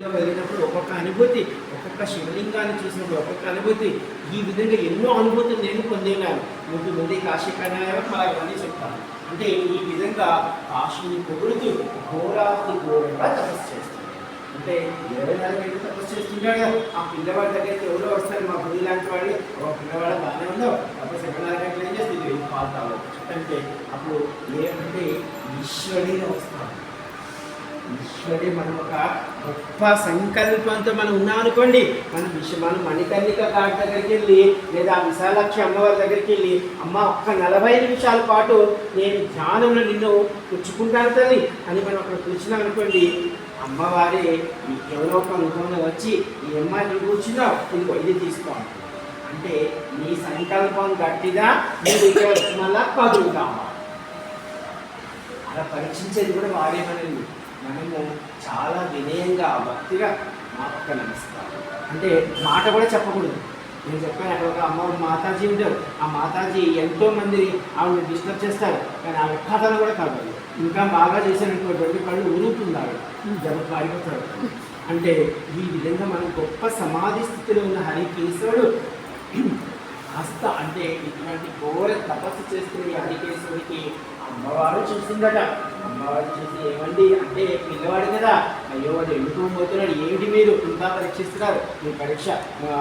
వెళ్ళినప్పుడు ఒక్కొక్క అనుభూతి ఒక్కొక్క శివలింగాన్ని చూసినప్పుడు ఒక్కొక్క అనుభూతి. ఈ విధంగా ఎన్నో అనుభూతులు నేను పొందేలాను ముందు ముందే కాశీ కన్యాయం అలా చెప్తాను అంటే ఈ విధంగా కాశీని పొగుడుతూ ఘోరాతి ఘోరంగా తపస్సు చేస్తాడు అంటే ఇరవై నాలుగు గంటలు తపస్సు చేస్తుంటాడు ఆ పిల్లవాడి దగ్గరికి ఎవరో వస్తారు. మా గుడి లాంటి వాడు. ఒక పిల్లవాడు బాగానే ఉందో అప్పుడు ఇరవై నాలుగు గంటలు ఏం చేస్తుంది ఇది అంటే అప్పుడు ఏమంటే ఈశ్వరుడిగా వస్తాడు. ఈశ్వరి మనం ఒక గొప్ప సంకల్పంతో మనం ఉన్నాం అనుకోండి మనం విష మనం మణికర్ణిక ఘాట్ దగ్గరికి వెళ్ళి లేదా విశాలాక్షి అమ్మవారి దగ్గరికి వెళ్ళి అమ్మ ఒక్క నలభై నిమిషాల పాటు నేను ధ్యానంలో నిన్ను పుచ్చుకుంటాను తల్లి అని మనం అక్కడ కూర్చున్నాం అనుకోండి అమ్మవారి ఈ ఒక రూపంలో వచ్చి ఈ అమ్మాయి నువ్వు కూర్చున్నావు ఇదిగో ఇది తీసుకోవాలి అంటే నీ సంకల్పం గట్టిగా నువ్వు ఇక్కడ మళ్ళా కదులుతావా అలా పరీక్షించేది కూడా వారేమనేది మనము చాలా వినయంగా భక్తిగా మా పక్క నమస్కారం అంటే మాట కూడా చెప్పకూడదు. నేను చెప్పాను అక్కడ ఒక అమ్మ మాతాజీ ఉంటారు. ఆ మాతాజీ ఎంతో మంది ఆవిడ డిస్టర్బ్ చేస్తారు. కానీ ఆవిడ కథను కూడా కాదు. ఇంకా బాగా చేసినటువంటి కళ్ళు ఉరుకుతుంది ఆవిడ. జర పారిపోతాడు అంటే ఈ విధంగా మనం గొప్ప సమాధి స్థితిలో ఉన్న హరికేశ్వరుడు హస్త అంటే ఇటువంటి ఘోర తపస్సు చేస్తున్న ఈ హరికేశ్వరుడికి అమ్మవారు చూస్తుందట. అమ్మవారు చూసి ఏమండి? అంటే పిల్లవాడు కదా. అయ్యో వాడు ఎన్నుకోబోతున్నాడు ఏమిటి మీరు? ఇంకా పరీక్షిస్తున్నారు మీ పరీక్ష